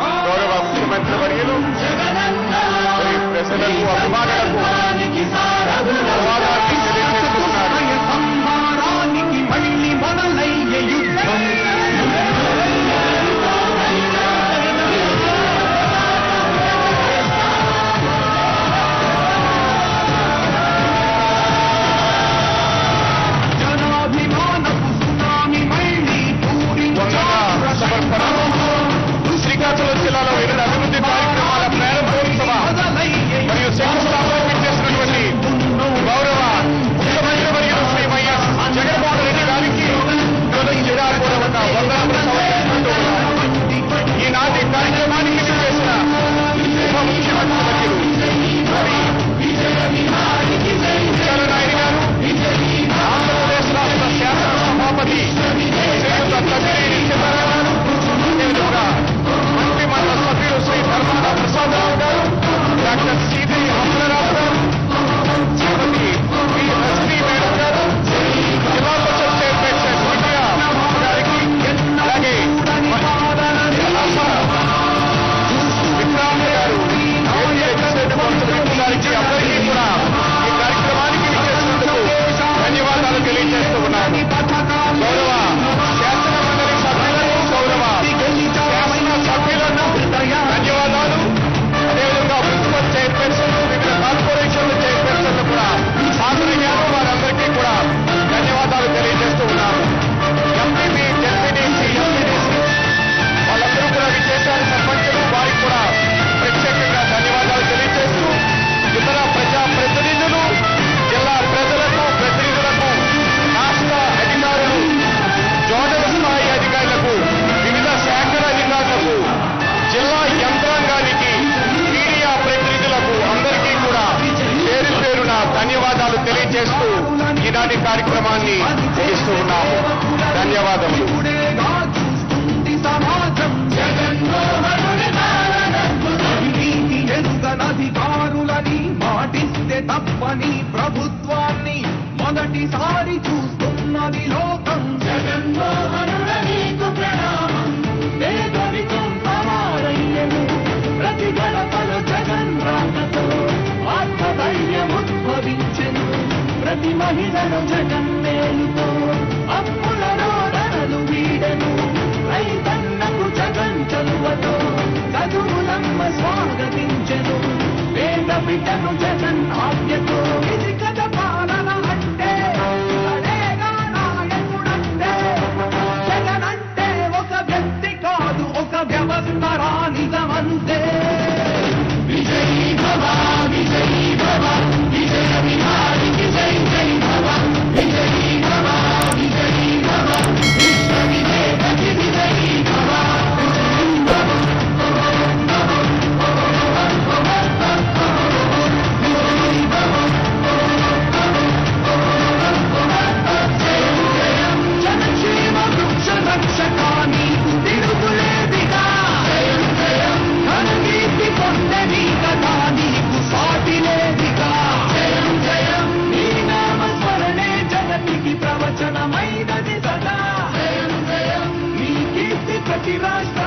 Ahora vamos a comenzar a ver. El. بندہ కార్యక్రమాన్ని ముగిస్తూ ఉన్నాము. ధన్యవాదములు. అధికారులని మాటిస్తే తప్పని ప్రభుత్వాన్ని మొదటిసారి చూస్తున్నది లోకం. జగన్మోహనుడ నీకు ప్రణామం ప్రతి మహిళను జగన్నేలుతో అప్పుల రోడనలు వీడను. రైతు Rocky Rasta.